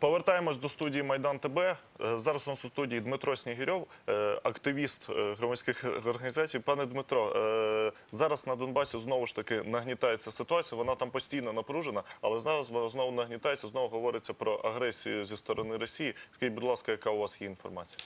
Повертаємось до студії Майдан ТБ. Е, Зараз у нас у студії Дмитро Снігирьов, е, активіст е, громадських організацій. Пане Дмитро, зараз на Донбасі знову ж таки нагнітається ситуація. Вона там постійно напружена, але зараз вона знову нагнітається. Знову говориться про агресію зі сторони Росії. Скажіть, будь ласка, яка у вас є інформація?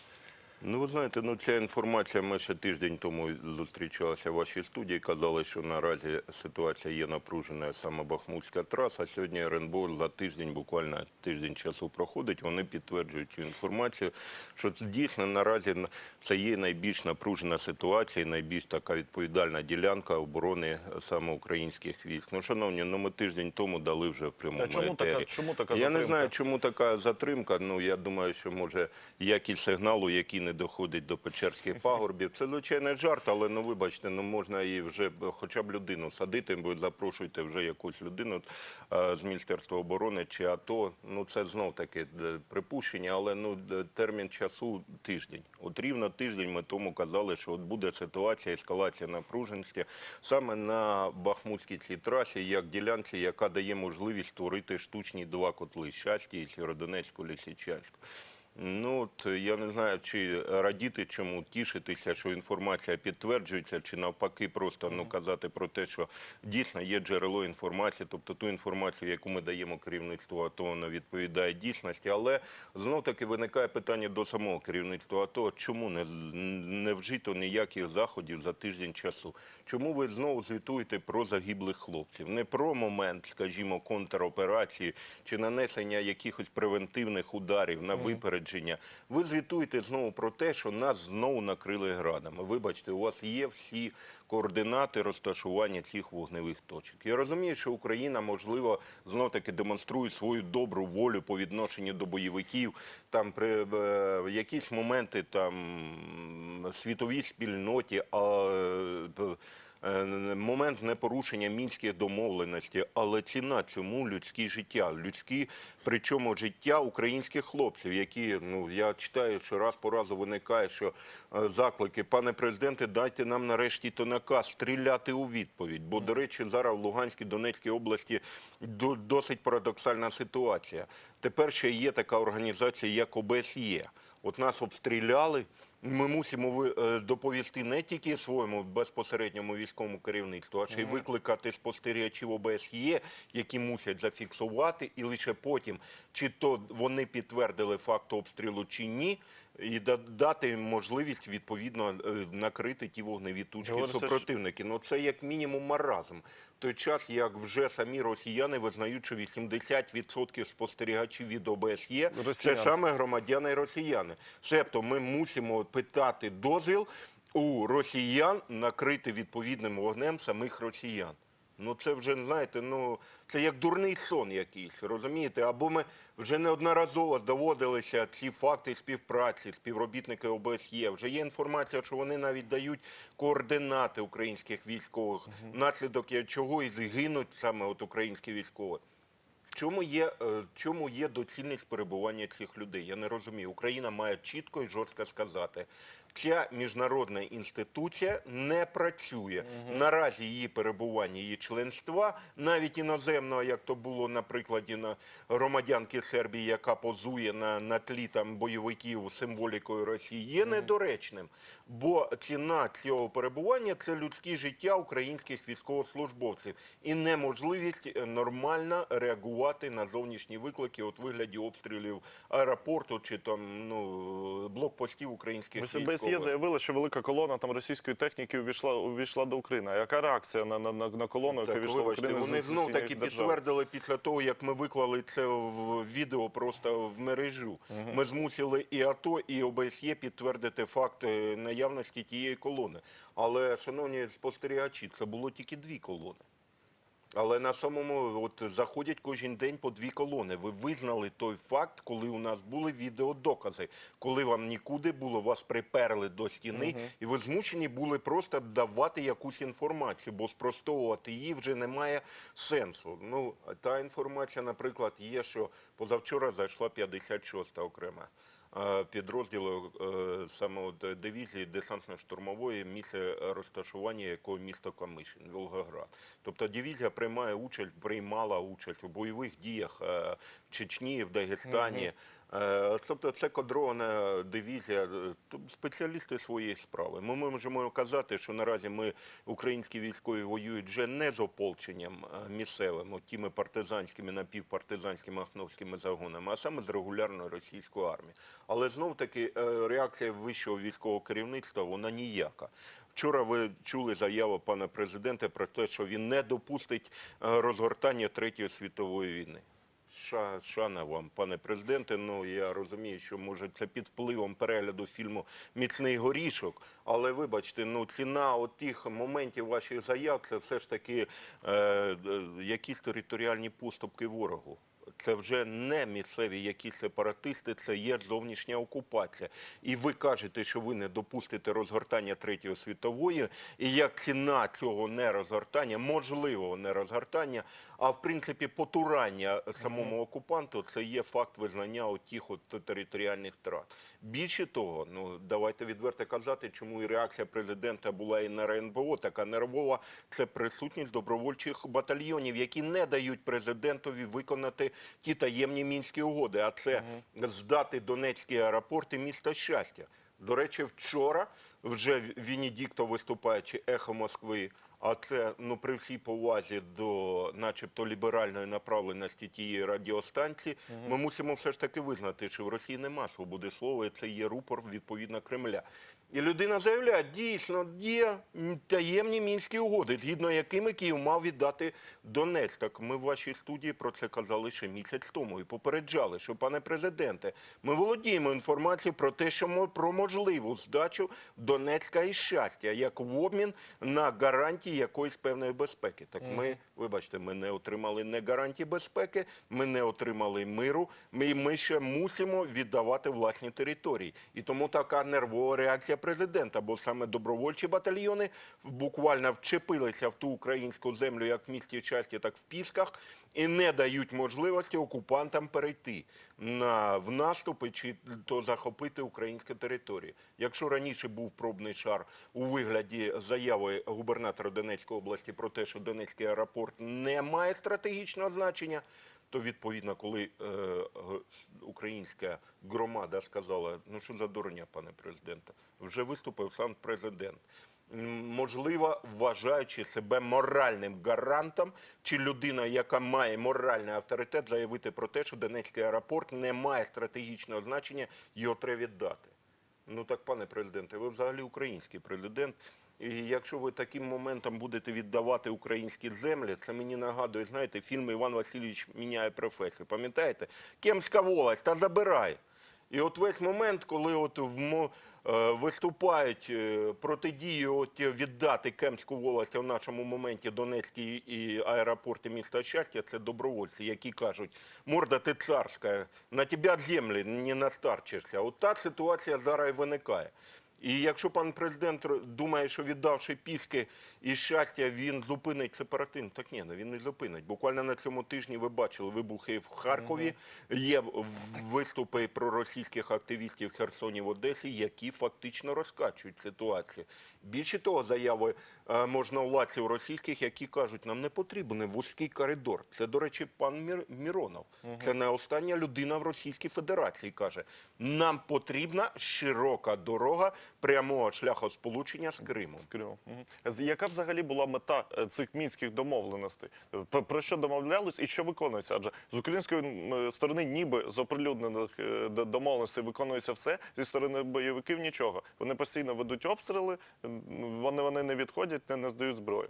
Ну, ви знаєте, ну ця інформація. Ми ще тиждень тому зустрічалися в вашій студії. Казали, що наразі ситуація є напруженою саме Бахмутська траса. Сьогодні РНБО за тиждень, буквально тиждень часу проходить. Вони підтверджують цю інформацію, що дійсно наразі це є найбільш напружена ситуація, найбільш така відповідальна ділянка оборони саме українських військ. Ну, шановні, ну ми тиждень тому дали вже в прямому А чому етері. така- чому така Я не знаю, чому така затримка. Ну я думаю, що може якість сигналу, який не доходить до Печерських пагорбів. Це звичайно жарт, але ну вибачте, ну можна і вже хоча б людину садити, бо запрошуйте вже якусь людину е, з Міністерства оборони чи АТО. Ну це знов таки е, припущення, але ну термін часу тиждень. От рівно тиждень ми тому казали, що от буде ситуація, ескалація напруженості саме на Бахмутській цій трасі, як ділянці, яка дає можливість створити штучні два котли щастя і Сєвєродонецьку, Лисичанську. Ну от я не знаю, чи радіти чому, тішитися, що інформація підтверджується, чи навпаки, просто ну казати про те, що дійсно є джерело інформації, тобто ту інформацію, яку ми даємо керівництву АТО, вона відповідає дійсності. Але знов таки виникає питання до самого керівництва АТО, чому не, не вжито ніяких заходів за тиждень часу? Чому ви знову звітуєте про загиблих хлопців? Не про момент, скажімо, контроперації чи нанесення якихось превентивних ударів на випередження. Ви звітуєте знову про те, що нас знову накрили градами. Вибачте, у вас є всі координати розташування цих вогневих точок. Я розумію, що Україна, можливо, знов таки демонструє свою добру волю по відношенню до бойовиків. Там при е, якісь моменти там світовій спільноті. А, е, момент непорушення мінських домовленостей, але ціна цьому людські життя, людські, причому життя українських хлопців, які ну я читаю, що раз по разу виникає, що е, заклики, пане президенте, дайте нам нарешті то наказ стріляти у відповідь. Бо, до речі, зараз в Луганській Донецькій області до- досить парадоксальна ситуація. Тепер ще є така організація, як ОБСЄ. От нас обстріляли. Ми мусимо е, доповісти не тільки своєму безпосередньому військовому керівництву, а ще й викликати спостерігачів ОБСЄ, які мусять зафіксувати, і лише потім, чи то вони підтвердили факт обстрілу чи ні, і дати їм можливість відповідно е, накрити ті вогневі тучки Говориться, супротивники. Ну це як мінімум маразм. В той час, як вже самі росіяни визнають, що 80% спостерігачів від ОБСЄ це саме громадяни і росіяни. Себто ми мусимо питати дозвіл у росіян накрити відповідним вогнем самих росіян. Ну це вже знаєте, ну це як дурний сон якийсь, розумієте? Або ми вже неодноразово доводилися ці факти співпраці, співробітники ОБСЄ. Вже є інформація, що вони навіть дають координати українських військових, внаслідок чого і згинуть саме от українські військові. В чому є, е, чому є доцільність перебування цих людей? Я не розумію. Україна має чітко і жорстко сказати. Ця міжнародна інституція не працює. Наразі її перебування, її членства, навіть іноземного, як то було на прикладі на громадянки Сербії, яка позує на, на тлі там бойовиків символікою Росії, є недоречним. Бо ціна цього перебування це людське життя українських військовослужбовців і неможливість е, нормально реагувати на зовнішні виклики от вигляді обстрілів аеропорту чи там ну блокпостів українських Ось Військових. заявили, що велика колона там російської техніки увійшла, увійшла до України. А яка реакція на, на, на, на колону, яка війшла в Україну? вони знов таки підтвердили після того, як ми виклали це в відео просто в мережу. Ми змусили і АТО, і ОБСЄ підтвердити факт е, наявності тієї колони. Але, шановні спостерігачі, це було тільки дві колони. Але на самому от заходять кожен день по дві колони. Ви визнали той факт, коли у нас були відеодокази, коли вам нікуди було, вас приперли до стіни, і ви змушені були просто давати якусь інформацію, бо спростовувати її вже немає сенсу. Ну та інформація, наприклад, є, що позавчора зайшла 56-та окрема підрозділу е, саме дивізії десантно-штурмової місце розташування якого місто Камишин, Волгоград. Тобто дивізія приймає участь, приймала участь у бойових діях е, в Чечні, в Дагестані. Е, Тобто це кодрована дивізія, е, спеціалісти своєї справи. Ми можемо казати, що наразі ми українські військові воюють вже не з ополченням місцевим, тими партизанськими, напівпартизанськими ахновськими загонами, а саме з регулярною російською армією. Але знов таки е, реакція вищого військового керівництва вона ніяка. Вчора ви чули заяву пана президента про те, що він не допустить розгортання Третьої світової війни. Ша, шана вам, пане президенте. Ну я розумію, що може це під впливом перегляду фільму Міцний горішок. Але вибачте, ну ціна от тих моментів ваших заяв це все ж таки е, е, якісь територіальні поступки ворогу. Це вже не місцеві якісь сепаратисти, це є зовнішня окупація. І ви кажете, що ви не допустите розгортання Третьої світової, і як ціна цього нерозгортання, можливого нерозгортання, а в принципі потурання самому окупанту, це є факт визнання отих от територіальних втрат. Більше того, ну давайте відверто казати, чому і реакція президента була і на РНБО така нервова. Це присутність добровольчих батальйонів, які не дають президентові виконати ті таємні мінські угоди. А це здати Донецький аеропорт і місто щастя. До речі, вчора вже Венедіктов виступаючи ехо Москви. А це ну при всій повазі до, начебто, ліберальної направленості тієї радіостанції, ми мусимо все ж таки визнати, що в Росії нема свободи слова, і це є рупор відповідно Кремля. І людина заявляє, дійсно є таємні мінські угоди, згідно якими Київ мав віддати Донець. Так ми в вашій студії про це казали ще місяць тому і попереджали, що, пане президенте, ми володіємо інформацією про те, що мо- про можливу здачу Донецька і щастя, як в обмін на гарантії якоїсь певної безпеки. Так ми, вибачте, ми не отримали не гарантії безпеки, ми не отримали миру. Ми, ми ще мусимо віддавати власні території. І тому така нервова реакція президента, бо саме добровольчі батальйони буквально вчепилися в ту українську землю, як в місті Часті, так в Пісках, і не дають можливості окупантам перейти на в наступи чи то захопити українські території. Якщо раніше був пробний шар у вигляді заяви губернатора Донецької області про те, що Донецький аеропорт не має стратегічного значення, то відповідно, коли е, українська громада сказала, ну що за дурня, пане президенте, вже виступив сам президент. Можливо, вважаючи себе моральним гарантом, чи людина, яка має моральний авторитет, заявити про те, що Донецький аеропорт не має стратегічного значення, його треба віддати. Ну так, пане президенте, ви взагалі український президент. І якщо ви таким моментом будете віддавати українські землі, це мені нагадує, знаєте, фільм Іван Васильович міняє професію. Пам'ятаєте? Кемська волость, та забирай. І от весь момент, коли от в е, виступають е, протидію от віддати Кемську волость в нашому моменті Донецькій і аеропорти міста щастя, це добровольці, які кажуть, морда ти царська, на тебе землі не настарчишся. От та ситуація зараз і виникає. І якщо пан президент думає, що віддавши піски і щастя, він зупинить сепаратизм, так ні, ну, він не зупинить. Буквально на цьому тижні ви бачили вибухи в Харкові, є виступи проросійських активістів в Херсоні в Одесі, які фактично розкачують ситуацію. Більше того, заяви е, можновладців російських, які кажуть, нам не потрібен вузький коридор. Це, до речі, пан Мір- Міронов. Це не остання людина в Російській Федерації. Каже, нам потрібна широка дорога прямого шляхосполучення з Кримом. Криму. Кримом. Угу. Яка взагалі була мета е, цих мінських домовленостей? Е, Про, що домовлялись і що виконується? Адже з української сторони, ніби з оприлюднених е, домовленостей виконується все. Зі сторони бойовиків нічого. Вони постійно ведуть обстріли, вони, вони не відходять, не, не здають зброю.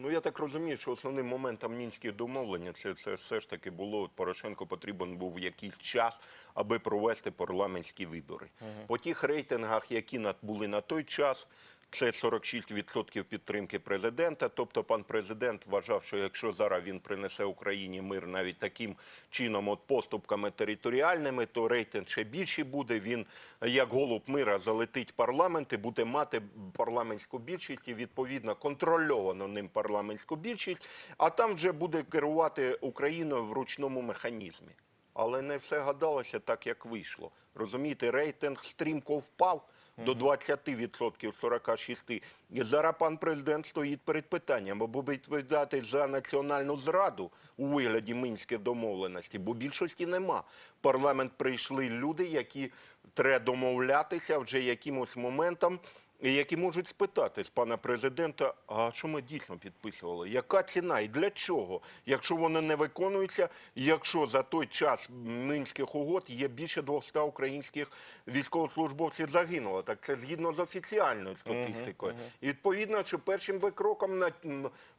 Ну я так розумію, що основним моментом мінських домовлення це, це все ж таки було Порошенко потрібен був якийсь час, аби провести парламентські вибори. По тих рейтингах, які на- були на той час. Це 46% підтримки президента. Тобто, пан президент вважав, що якщо зараз він принесе Україні мир навіть таким чином, от поступками територіальними, то рейтинг ще більший буде. Він як голуб мира залетить парламент і буде мати парламентську більшість і відповідно контрольовану ним парламентську більшість. А там вже буде керувати Україною в ручному механізмі. але не все гадалося так, як вийшло. Розумієте, рейтинг стрімко впав до 20%, 46%. І зараз пан президент стоїть перед питанням, або відповідати за національну зраду у вигляді мінських домовленостей, бо більшості нема. В парламент прийшли люди, які треба домовлятися вже якимось моментом. Які можуть спитати з пана президента, а що ми дійсно підписували? Яка ціна і для чого? Якщо вони не виконуються, якщо за той час мінських угод є більше 200 українських військовослужбовців загинуло, так це згідно з офіціальною статистикою. І відповідно, що першим би кроком на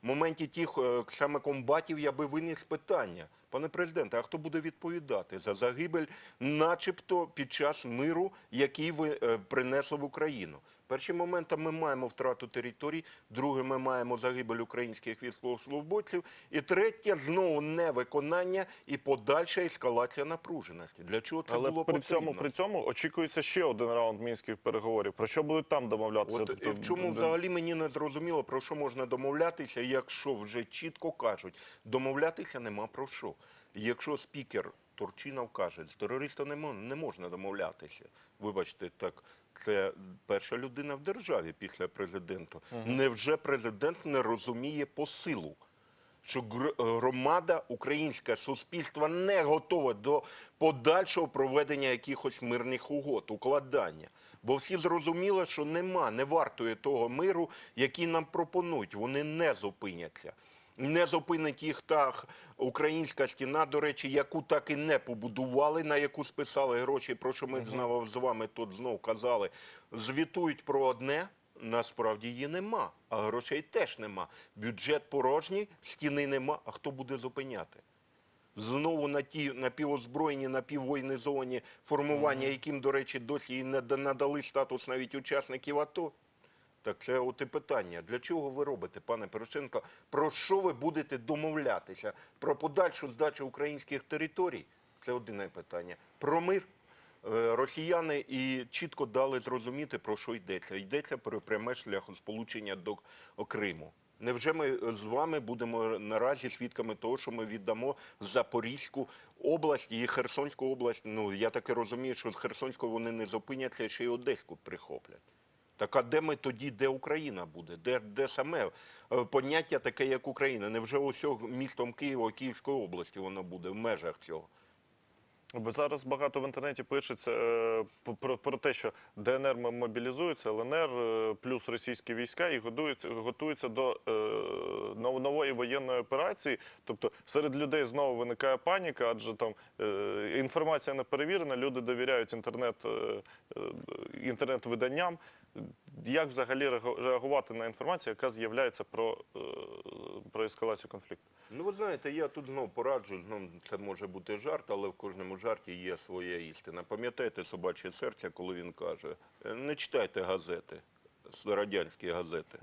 моменті тих е, саме комбатів я би виніс питання. Пане президенте, а хто буде відповідати за загибель, начебто під час миру, який ви е, принесли в Україну? Першим моментом ми маємо втрату територій, другим ми маємо загибель українських військовослужбовців, і третє знову невиконання і подальша ескалація напруженості. Для чого це Але було при потрібно? цьому, при цьому очікується ще один раунд мінських переговорів. Про що будуть там домовлятися? От Тобто, і в чому взагалі мені не зрозуміло, про що можна домовлятися, якщо вже чітко кажуть, домовлятися нема про що. Якщо спікер Турчинов каже, з терористом не можна домовлятися. Вибачте, так це перша людина в державі після президента. Невже президент не розуміє посилу? що гр- громада, українське суспільство не готове до подальшого проведення якихось мирних угод, укладання. Бо всі зрозуміли, що нема, не вартує того миру, який нам пропонують. Вони не зупиняться. Не зупинить їх та українська стіна, до речі, яку так і не побудували, на яку списали гроші, про що ми знову з вами тут знов казали. Звітують про одне, Насправді її нема, а грошей теж нема. Бюджет порожній, стіни нема. А хто буде зупиняти? Знову на ті напівозброєні, напіввоєнізовані формування, яким, до речі, досі і не надали статус навіть учасників АТО. Так це от і питання. Для чого ви робите, пане Порошенко? Про що ви будете домовлятися? Про подальшу здачу українських територій? Це одне питання. Про мир? Е, Росіяни і чітко дали зрозуміти, про що йдеться. Йдеться про пряме шляхосполучення до Криму. Невже ми з вами будемо наразі свідками того, що ми віддамо Запорізьку область і Херсонську область? Ну я таки розумію, що з Херсонської вони не зупиняться, ще й Одеську прихоплять. Так а де ми тоді, де Україна буде? Де, де саме е, поняття таке, як Україна? Невже ось містом Києва, Київської області воно буде в межах цього? Зараз багато в інтернеті пишеться е, про, про те, що ДНР мобілізується, ЛНР е, плюс російські війська і готуються, готуються до е, нової воєнної операції. Тобто серед людей знову виникає паніка, адже там е, інформація не перевірена, люди довіряють інтернет, е, е, інтернет-виданням. Як взагалі реагувати на інформацію, яка з'являється про, е, про ескалацію конфлікту? Ну, ви знаєте, я тут знов пораджу, ну, це може бути жарт, але в кожному жарті є своя істина. Пам'ятаєте собаче серце, коли він каже, «Е, не читайте газети, радянські газети.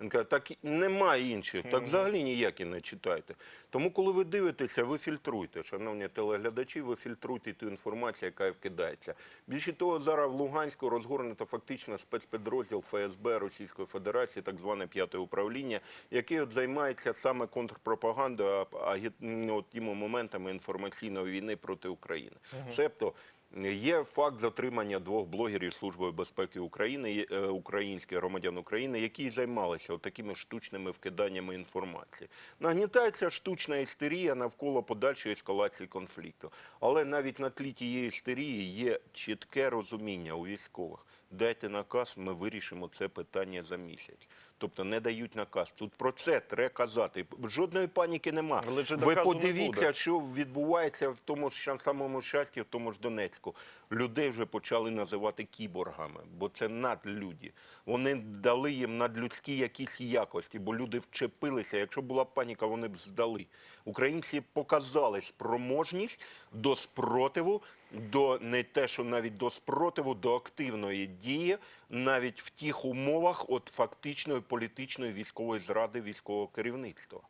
Він каже, так немає інших, так взагалі ніякі не читайте. Тому, коли ви дивитеся, ви фільтруйте, шановні телеглядачі, ви фільтруйте ту інформацію, яка вкидається. Більше того, зараз в Луганську розгорнуто фактично спецпідрозділ ФСБ Російської Федерації, так зване п'яте управління, яке от займається саме контрпропагандою, а, а ну, от моментами інформаційної війни проти України. Себто Є факт затримання двох блогерів Служби безпеки України, е, українських громадян України, які займалися такими штучними вкиданнями інформації. Нагнітається штучна істерія навколо подальшої ескалації конфлікту. Але навіть на тлі тієї істерії є чітке розуміння у військових. Дайте наказ, ми вирішимо це питання за місяць. Тобто не дають наказ. Тут про це треба казати. Жодної паніки нема. Але Ви не подивіться, що відбувається в тому ж самому щасті, в тому ж Донецьку. Людей вже почали називати кіборгами, бо це надлюді. Вони дали їм надлюдські якісь якості, бо люди вчепилися. Якщо була б паніка, вони б здали. Українці показали спроможність до спротиву, до не те, що навіть до спротиву, до активної дії, навіть в тих умовах от фактичної політичної військової зради військового керівництва.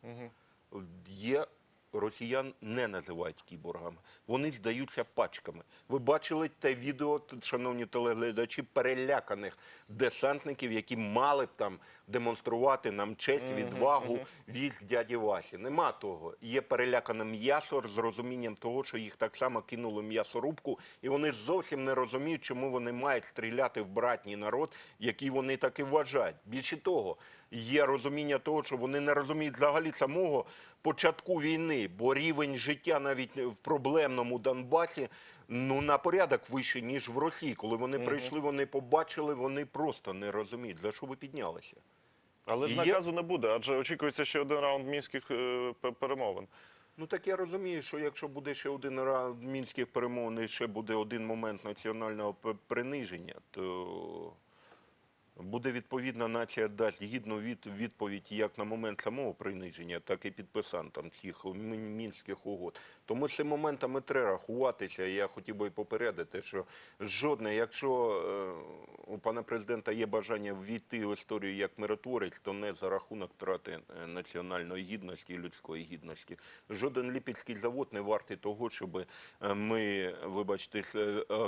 Є росіян не називають кіборгами. Вони здаються пачками. Ви бачили те відео, шановні телеглядачі, переляканих десантників, які мали б там демонструвати нам честь, відвагу від дяді Васі. Нема того. Є перелякане м'ясо з розумінням того, що їх так само кинули м'ясорубку, і вони зовсім не розуміють, чому вони мають стріляти в братній народ, який вони так і вважають. Більше того, є розуміння того, що вони не розуміють взагалі самого початку війни, бо рівень життя навіть в проблемному Донбасі ну на порядок вищий, ніж в Росії. Коли вони прийшли, вони побачили, вони просто не розуміють, за що ви піднялися. Але ж Є- наказу не буде, адже очікується ще один раунд мінських е, перемовин. Ну так я розумію, що якщо буде ще один раунд мінських перемовин і ще буде один момент національного приниження, то буде відповідна нація дасть гідну від, відповідь як на момент самого приниження, так і підписантам цих мінських угод. Тому з цими моментами треба рахуватися. Я хотів би попередити, що жодне, якщо е, у пана президента є бажання ввійти в історію як миротворець, то не за рахунок втрати е, національної гідності і людської гідності. Жоден ліпецький завод не вартий того, щоб е, ми, вибачте,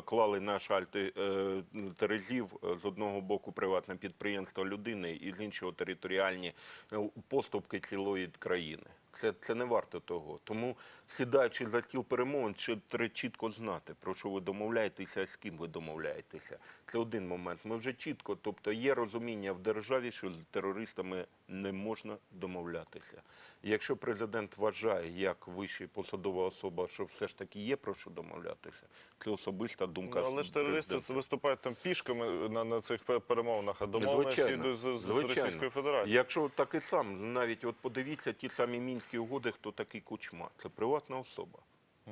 клали на шальти е, терезів з одного боку приватне підприємство людини і з іншого територіальні е, поступки цілої країни. Це, це не варто того. Тому, сідаючи за стіл перемовин, ще треба чітко знати, про що ви домовляєтеся, з ким ви домовляєтеся. Це один момент. Ми вже чітко, тобто є розуміння в державі, що з терористами не можна домовлятися. Якщо президент вважає, як вища посадова особа, що все ж таки є про що домовлятися, це особиста думка. Ну, але ж терористи виступають там пішками на, на цих перемовинах, а домовленості йдуть з, з, з. Російською Федерацією. Якщо так і сам, навіть от подивіться ті самі мінські угоди, хто такий кучма. Це приватна особа.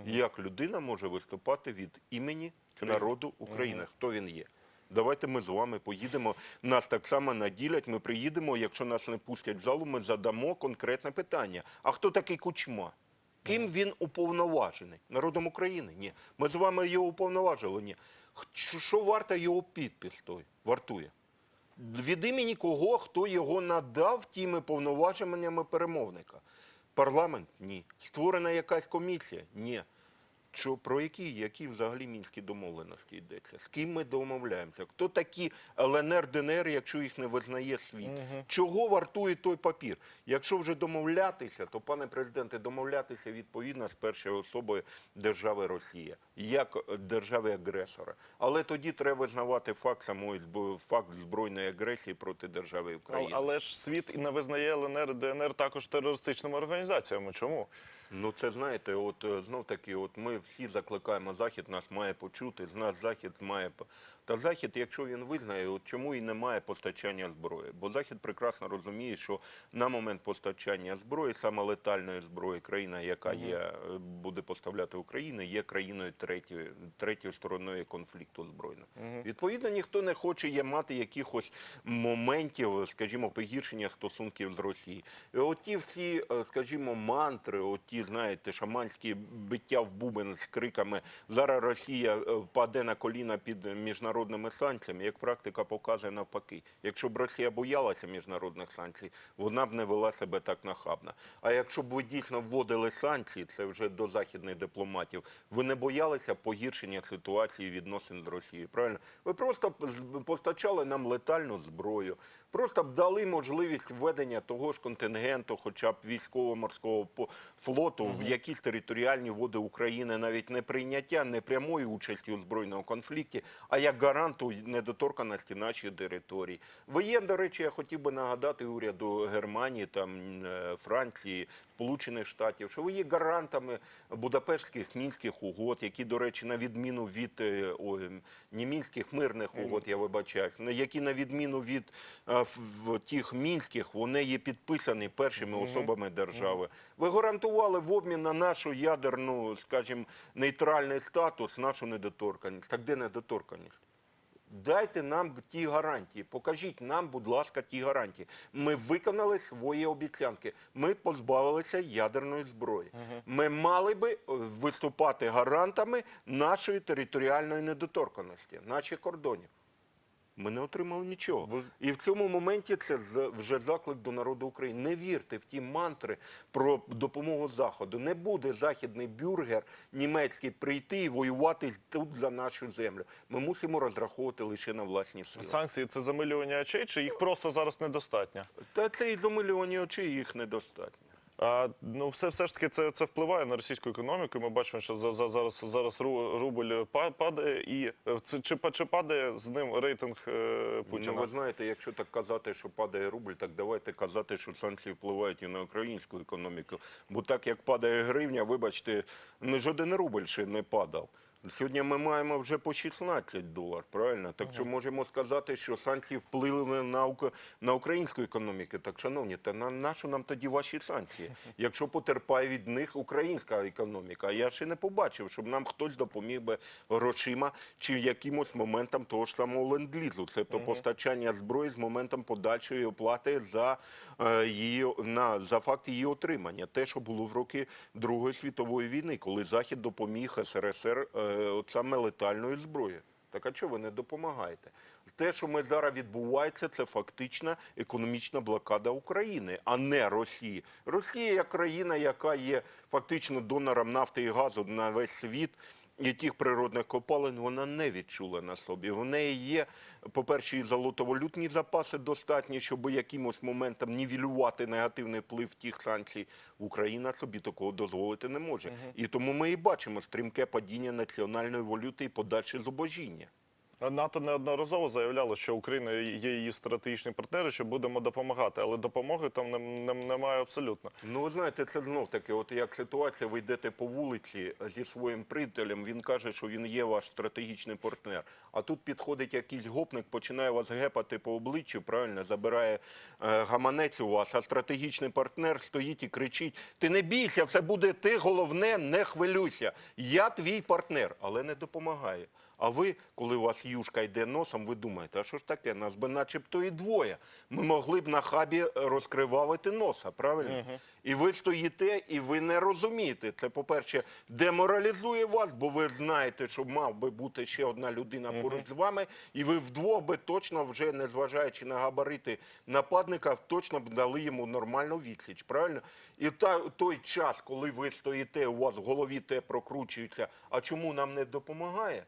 Як людина може виступати від імені народу України? Хто він є? Давайте ми з вами поїдемо. Нас так само наділять. Ми приїдемо. Якщо нас не пустять в залу, ми задамо конкретне питання. А хто такий кучма? Ким він уповноважений? Народом України? Ні. Ми з вами його уповноважили? Ні. Що варта його підпис той? Вартує? від імені кого, хто його надав тими повноваженнями перемовника. Парламент? Ні. Створена якась комісія? Ні. Що, про які, які взагалі мінські домовленості йдеться? З ким ми домовляємося? Хто такі ЛНР, ДНР, якщо їх не визнає світ? Чого вартує той папір? Якщо вже домовлятися, то, пане президенте, домовлятися відповідно з першою особою держави Росія, як е, держави-агресора. Але тоді треба визнавати факт самої факт збройної агресії проти держави України. але ж світ і не визнає ЛНР ДНР також терористичними організаціями. Чому? Ну це знаєте, от е, знов таки, от ми всі закликаємо Захід, нас має почути, з нас Захід має та Захід, якщо він визнає, от чому і немає постачання зброї? Бо Захід прекрасно розуміє, що на момент постачання зброї, саме летальної зброї, країна, яка є, е, буде поставляти Україну, є країною третьою, третьою стороною конфлікту збройного. Відповідно, ніхто не хоче є мати якихось моментів, скажімо, погіршення стосунків з Росією. І оті всі, е, скажімо, мантри, оті, знаєте, шаманські биття в бубен з криками зараз Росія е, впаде на коліна під міжнародними санкціями, як практика показує навпаки. Якщо б Росія боялася міжнародних санкцій, вона б не вела себе так нахабно. А якщо б ви дійсно вводили санкції, це вже до західних дипломатів, ви не боялися погіршення ситуації відносин з Росією. Правильно? Ви просто постачали нам летальну зброю, просто б дали можливість введення того ж контингенту, хоча б військово-морського по- флоту в якісь територіальні води України, навіть не прийняття, не прямої участі у збройному конфлікті, а як гаранту недоторканості нашої території. Ви є, до речі, я хотів би нагадати уряду Германії, там е, Франції, Сполучених Штатів, що ви є гарантами Будапештських мінських угод, які, до речі, на відміну від е, ой, мінських мирних угод, я вибачаюсь, на- які на відміну від е, в- в тих мінських, вони є підписані першими особами держави. Ви гарантували в обмін на нашу ядерну, скажімо, нейтральний статус, нашу недоторканність. Так де недоторканність? Дайте нам ті гарантії. Покажіть нам, будь ласка, ті гарантії. Ми виконали свої обіцянки. Ми позбавилися ядерної зброї. Ми мали би е, виступати гарантами нашої територіальної недоторканості, наших кордонів. Ми не отримали нічого. Ви- І в цьому моменті це вже заклик до народу України. Не вірте в ті мантри про допомогу Заходу. Не буде західний бюргер німецький прийти і воювати тут за нашу землю. Ми мусимо розраховувати лише на власні сили. Санкції це замилювання очей, чи їх просто зараз недостатньо? Та це і за мільйоні очей їх недостатньо. А, ну, все, все ж таки це, це впливає на російську економіку. Ми бачимо, що за, за, зараз, зараз ру- рубль па- падає, і е, це, чи, чи падає з ним рейтинг е, Ну, ви знаєте, якщо так казати, що падає рубль, так давайте казати, що санкції впливають і на українську економіку. Бо так як падає гривня, вибачте, не жоден рубль ще не падав. Сьогодні ми маємо вже по 16 доларів, правильно? Так що можемо сказати, що санкції вплинули на, на українську економіку. Так, шановні, та на нащо нам тоді ваші санкції? Якщо потерпає від них українська економіка, я ще не побачив, щоб нам хтось допоміг би грошима чи якимось моментом того ж самого ленд-лізу. Тобто постачання зброї з моментом подальшої оплати за е, її на за факт її отримання. Те, що було в роки Другої світової війни, коли Захід допоміг СРСР е, от саме летальної зброї. Так а чого ви не допомагаєте? Те, що ми зараз відбувається, це фактична економічна блокада України, а не Росії. Росія як країна, яка є фактично донором нафти і газу на весь світ. І тих природних копалин вона не відчула на собі. В неї є, по-перше, і золотовалютні запаси достатні, щоб якимось моментом нівелювати негативний вплив тих санкцій. Україна собі такого дозволити не може. І тому ми і бачимо стрімке падіння національної валюти і подальше зубожіння. НАТО неодноразово заявляло, що Україна є її стратегічні партнери, що будемо допомагати, але допомоги там нем- нем- немає абсолютно. Ну, ви знаєте, це знов таки, от як ситуація, ви йдете по вулиці зі своїм приятелем, він каже, що він є ваш стратегічний партнер. А тут підходить якийсь гопник, починає вас гепати по обличчю, правильно, забирає е, гаманець у вас, а стратегічний партнер стоїть і кричить: Ти не бійся, все буде ти, головне, не хвилюйся. Я твій партнер, але не допомагає. А ви, коли у вас юшка йде носом, ви думаєте, а що ж таке? Нас би начебто і двоє. Ми могли б на хабі розкривавити носа, правильно? І ви стоїте, і ви не розумієте. Це, по-перше, деморалізує вас, бо ви знаєте, що мав би бути ще одна людина поруч з вами, і ви вдвох би точно, вже незважаючи на габарити нападника, точно б дали йому нормальну відсіч, правильно? І та, той час, коли ви стоїте, у вас в голові те прокручується, а чому нам не допомагає?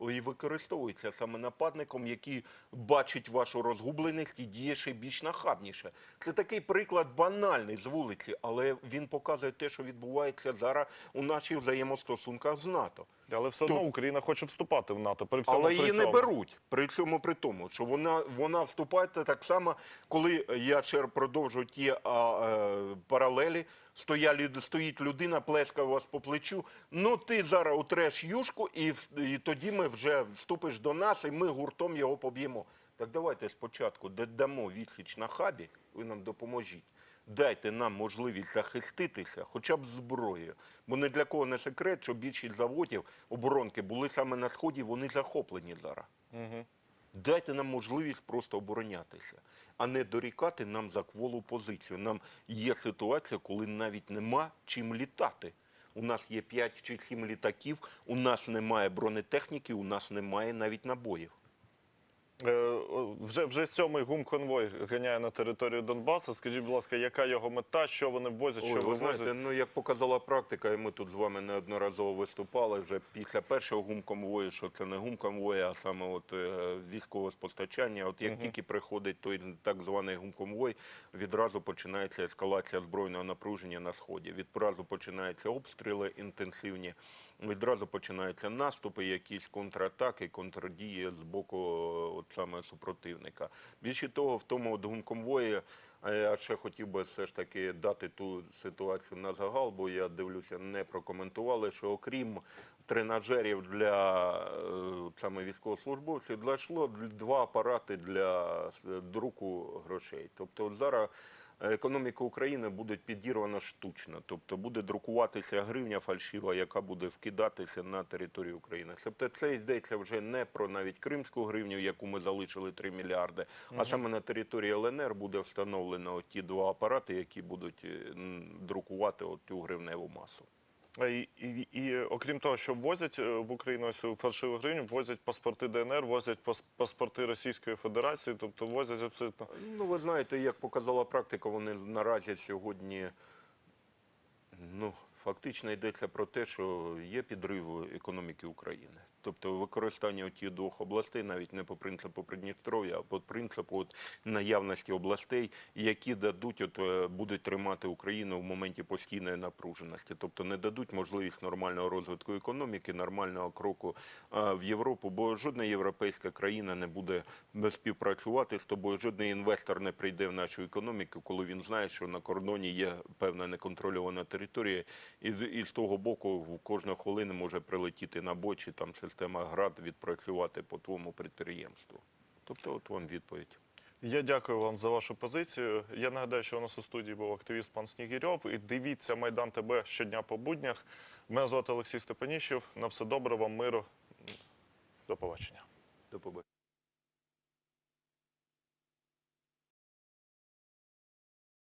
І використовується саме нападником, який бачить вашу розгубленість і діє ще більш нахабніше. Це такий приклад банальний з вулиці, але він показує те, що відбувається зараз у наших взаємостосунках з НАТО. Але все одно Україна хоче вступати в НАТО. При всьому Але при її не беруть. При цьому при тому, що вона, вона вступає так само, коли я ще продовжу ті а, е, паралелі. Стоя, стоїть людина, плескає вас по плечу. Ну ти зараз утреш юшку, і, і тоді ми вже вступиш до нас, і ми гуртом його поб'ємо. Так давайте спочатку дамо відсіч на хабі, ви нам допоможіть. Дайте нам можливість захиститися, хоча б зброєю. Бо не для кого не секрет, що більшість заводів оборонки були саме на сході, вони захоплені зараз. Мгм. Дайте нам можливість просто оборонятися, а не дорікати нам за кволу позицію. Нам є ситуація, коли навіть нема чим літати. У нас є 5 чи 7 літаків, у нас немає бронетехніки, у нас немає навіть набоїв. Е, Вже, вже сьомий гум-конвой ганяє на територію Донбасу. Скажіть, будь ласка, яка його мета, що вони ввозять, що Ой, ви вивозять? знаєте, ну як показала практика, і ми тут з вами неодноразово виступали вже після першого гумконвою, що це не гумконвой, а саме от е, військове постачання. От як тільки приходить той так званий гумконвой, відразу починається ескалація збройного напруження на сході. Відразу починаються обстріли інтенсивні. Відразу починаються наступи, якісь контратаки, контрдії з боку е, от саме супротивника. Більше того, в тому от гумконвої я ще хотів би все ж таки дати ту ситуацію на загал, бо я дивлюся, не прокоментували, що окрім тренажерів для е, саме військовослужбовців, зайшло два апарати для е, друку грошей. Тобто зараз економіка України буде підірвана штучно, тобто буде друкуватися гривня фальшива, яка буде вкидатися на територію України. Тобто це йдеться вже не про навіть кримську гривню, яку ми залишили 3 мільярди, а саме на території ЛНР буде встановлено ті два апарати, які будуть друкувати от цю гривневу масу. Е, І, і, і окрім того, що ввозять е, в Україну ось фальшиву гривню, возять паспорти ДНР, возять пас- паспорти Російської Федерації, тобто возять абсолютно. Ну, ви знаєте, як показала практика, вони наразі сьогодні ну, фактично йдеться про те, що є підрив економіки України. Тобто використання тих двох областей навіть не по принципу Придністров'я, а по принципу от наявності областей, які дадуть, от, е, будуть тримати Україну в моменті постійної напруженості. Тобто не дадуть можливість нормального розвитку економіки, нормального кроку е, в Європу, бо жодна європейська країна не буде співпрацювати з тобою, жодний інвестор не прийде в нашу економіку, коли він знає, що на кордоні є певна неконтрольована територія, і, і з того боку в кожну хвилину може прилетіти на бочі, там система ГРАД відпрацювати по твоєму підприємству. Тобто, от вам відповідь. Я дякую вам за вашу позицію. Я нагадаю, що у нас у студії був активіст пан Снігірьов. І дивіться Майдан ТБ щодня по буднях. Мене звати Олексій Степаніщев. На все добре, вам миру. До побачення. До побачення.